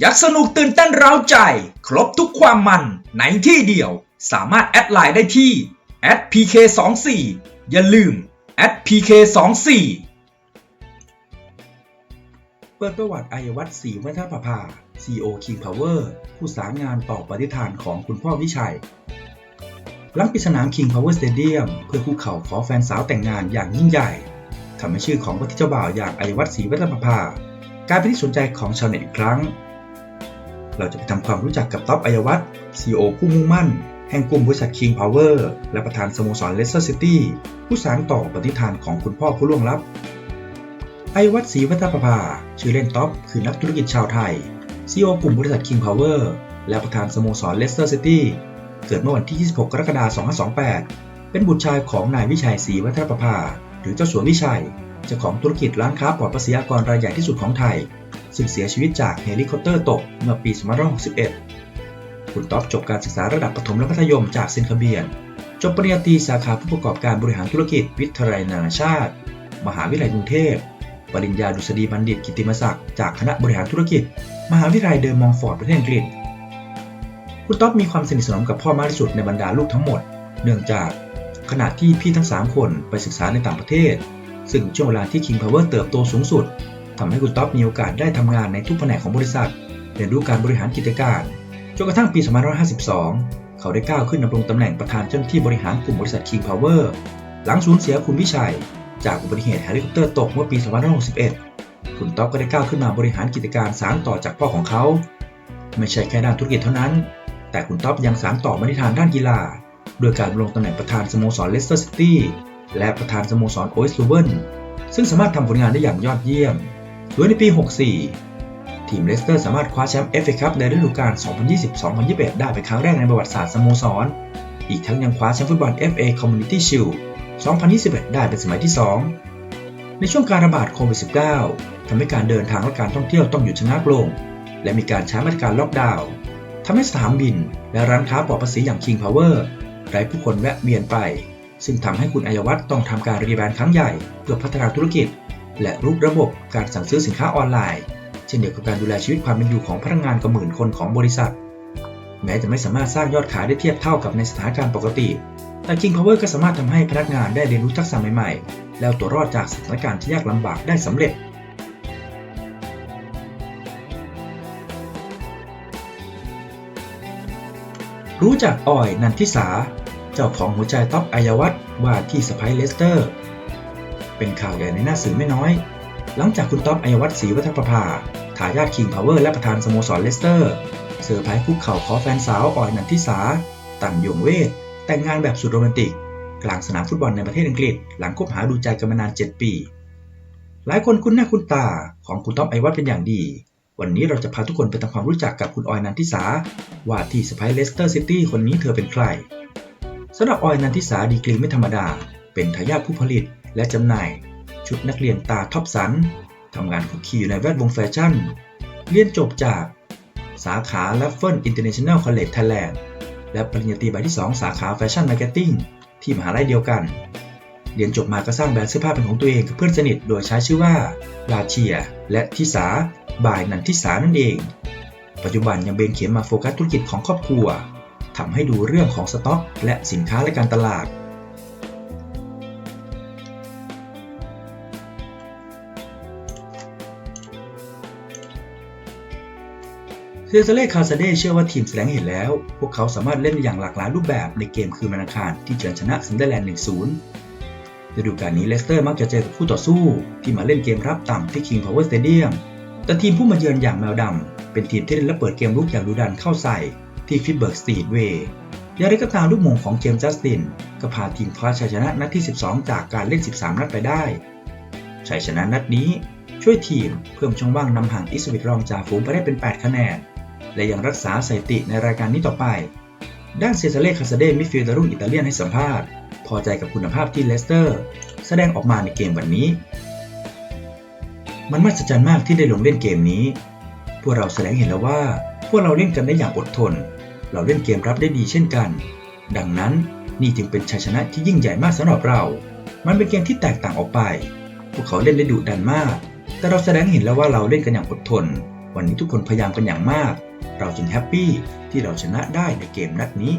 ยักสนุกตื่นเต้นเร้าใจ ครบทุกความมันในที่เดียว สามารถแอดไลน์ได้ที่ @pk24 อย่าลืม @pk24 เปิดประวัติอายวัตรศรีวัฒนประภา CEO King Power ผู้สารงานต่อปฏิฐานของคุณพ่อวิชัยหลังปิดสนาม King Power Stadium เพื่อคู่เข่าขอแฟนสาวแต่งงานอย่างยิ่งใหญ่ทำให้ชื่อของวัที่เจ้าบ่าวอย่างอายวัตรศรีวัฒนประภากลายเป็นที่สนใจของชาวเน็ตอีกครั้ง เราจะไปทำความรู้จักกับท็อปอายวัตร CEO ผู้มุ่งมั่น แห่งกลุ่มบริษัท King Power และประธานสโมสร Leicester City ผู้สานต่อปฏิฐานของคุณพ่อผู้ล่วงลับอายวัตรศรีวัฒนประภา ชื่อเล่นท็อปคือนักธุรกิจชาวไทย CEO กลุ่มบริษัท King Power และประธานสโมสร Leicester City เกิดเมื่อวันที่ 26 กรกฎาคม 2528 เป็นบุตรชายของนายวิชัยศรีวัฒนประภา หรือเจ้าสัววิชัย เจ้าของธุรกิจร้านค้าปลอดภาษีอากรรายใหญ่ที่สุดของไทย ซึ่งเสียชีวิตจากเฮลิคอปเตอร์ตกเมื่อปี 2561 คุณต๊อบจบการศึกษาระดับประถมและมัธยมจากเซนคาเบียน จบปริญญาตรีสาขาผู้ประกอบการบริหารธุรกิจวิทยาลัยนานาชาติ มหาวิทยาลัยกรุงเทพ ปริญญาดุษฎีบัณฑิตกิตติมศักดิ์จากคณะบริหารธุรกิจ มหาวิทยาลัยเดอร์มองฟอร์ดประเทศอังกฤษ คุณต๊อบมีความสนิทสนมกับพ่อมากที่สุดในบรรดาลูกทั้งหมด เนื่องจากขณะที่พี่ทั้ง 3 คนไปศึกษาในต่างประเทศ ซึ่งช่วงเวลาที่ King Power เติบโตสูงสุด ทำให้คุณต๊อบมีโอกาสได้ทำงานในทุกแผนกของบริษัท เรียนรู้การบริหารกิจการ จนกระทั่งปี 2552 เขาได้ก้าวขึ้นดำรงตำแหน่งประธานเจ้าหน้าที่บริหารกลุ่มบริษัท King Power หลังสูญเสียคุณวิชัย จากอุบัติเหตุเฮลิคอปเตอร์ตกเมื่อปี 2561 คุณต๊อบก็ได้ก้าวขึ้นมาบริหารกิจการสานต่อจากพ่อของเขา ไม่ใช่แค่ด้านธุรกิจเท่านั้น แต่คุณต๊อบยังสานต่อมาในทางด้านกีฬาโดยการลงตำแหน่งประธานสโมสรเลสเตอร์ซิตี้และประธานสโมสรโอเอสลูเวนซึ่งสามารถทำผลงานได้อย่างยอดเยี่ยม โดยในปี 64 ทีมเลสเตอร์สามารถคว้าแชมป์เอฟเอคัพในฤดูกาล 2020-2021 ได้เป็นครั้งแรกในประวัติศาสตร์สโมสร อีกทั้งยังคว้าแชมป์ฟุตบอล FA Community Shield 2021 ได้เป็นสมัยที่ 2 ในช่วงการระบาดโควิด -19 ทำให้การเดินทางและการท่องเที่ยวต้องหยุดชะงักลง และมีการใช้มาตรการล็อกดาวน์ทำให้สนามบิน และร้านค้าปลอดภาษีอย่าง King Power ไร้ผู้คนแวะเวียนไป ซึ่งทำให้คุณอัยวัฒน์ต้องทำการรีแบรนด์ครั้งใหญ่เพื่อพัฒนาธุรกิจ และรูประบบการสั่งซื้อสินค้าออนไลน์ เช่นเดียวกับการดูแลชีวิตความเป็นอยู่ของพนักงานกว่าหมื่นคนของบริษัท แม้จะไม่สามารถสร้างยอดขายได้เทียบเท่ากับในสถานการณ์ปกติ แต่ King Power ก็สามารถทำให้พนักงานได้เรียนรู้ทักษะใหม่ๆ แล้วตัวรอดจากสถานการณ์ที่ยากลำบากได้สำเร็จรู้จักออยนันทิสา เจ้าของหัวใจท็อปอายวัตว่าที่สไปเลสเตอร์ เป็นข่าวใหญ่ในหน้าสื่อไม่น้อย หลังจากคุณท็อปอายวัตรศรีวัฒประภาทายาทคิงพาวเวอร์และประธานสโมสรเลสเตอร์เซอร์ไพรส์คุกเข่าขอแฟนสาวออยนันทิสาตันยงเวท แต่งงานแบบสุดโรแมนติก กลางสนามฟุตบอลในประเทศอังกฤษ หลังคบหาดูใจกันมานาน 7 ปี หลายคนคุ้นหน้าคุ้นตาของคุณท็อปไอวัตเป็นอย่างดี วันนี้เราจะพาทุกคนไปทำความรู้จักกับคุณออยนันทิสาว่าที่สไปเลสเตอร์ซิตี้คนนี้เธอเป็นใครสำหรับออยนันทิสาดีกรีไม่ธรรมดา เป็นทายาทผู้ผลิต และจำหน่าย ชุดนักเรียนตาท็อปสันทำงานคุกคีอยู่ในแวดวงแฟชั่น เรียนจบจากสาขา l a f f e l International College Thailand และปริญญาตรีใบที่ 2 สาขาแฟชั่นมาร์เก็ตติ้งที่มหาลัยเดียวกัน เรียนจบมาก็สร้างแบรนด์เสื้อผ้าเป็นของตัวเองกับเพื่อนสนิท โดยใช้ชื่อว่าลาเชีย และทิสาบายนันทิสานั่นเอง ปัจจุบันยังเบนเขียนมาโฟกัสธุรกิจของครอบครัวทำให้ดูเรื่องของสต็อก และสินค้าและการตลาด เซเซเล่คาซาเดเชื่อว่าทีมแสดงเห็นแล้ว พวกเขาสามารถเล่นอย่างหลากหลายรูปแบบในเกมคืนวันอังคารที่เฉือนชนะซันเดอร์แลนด์ 1-0 ฤดูกาลนี้เลสเตอร์มักจะเจอกับคู่ต่อสู้ ที่มาเล่นเกมรับต่ำที่ King Power Stadium แต่ทีมผู้มาเยือนอย่างแมวดำเป็นทีมที่เล่นและเปิดเกมลุกอย่างดุดันเข้าใส่ที่ฟิตเบิร์กสตรีทเวย์อย่างไรก็ตามลูกมงของเจมส์จัสตินก็พาทีมคว้าชัยชนะนัดที่ 12 จากการเล่น 13 นัดไปได้ชัยชนะนัดนี้ช่วยทีมเพิ่มช่องว่างนำห่างอิสวิตรองจ่าฝูงไปได้เป็น 8 คะแนน และยังรักษาสถิติในรายการนี้ต่อไป ด้านเซซาเล่คาซาเดมิฟิลด์ดารุ่งอิตาเลียนให้สัมภาษณ์ พอใจกับคุณภาพที่เลสเตอร์ แสดงออกมาในเกมวันนี้ มันมหัศจรรย์มากที่ได้ลงเล่นเกมนี้ พวกเราแสดงเห็นแล้วว่า พวกเราเล่นกันได้อย่างอดทน เราเล่นเกมรับได้ดีเช่นกัน ดังนั้นนี่จึงเป็นชัยชนะที่ยิ่งใหญ่มากสำหรับเรา มันเป็นเกมที่แตกต่างออกไป พวกเขาเล่นได้ดุดันมาก แต่เราแสดงเห็นแล้วว่าเราเล่นกันอย่างอดทน วันนี้ทุกคนพยายามกันอย่างมาก เราจึงแฮปปี้ที่เราชนะได้ในเกมนัดนี้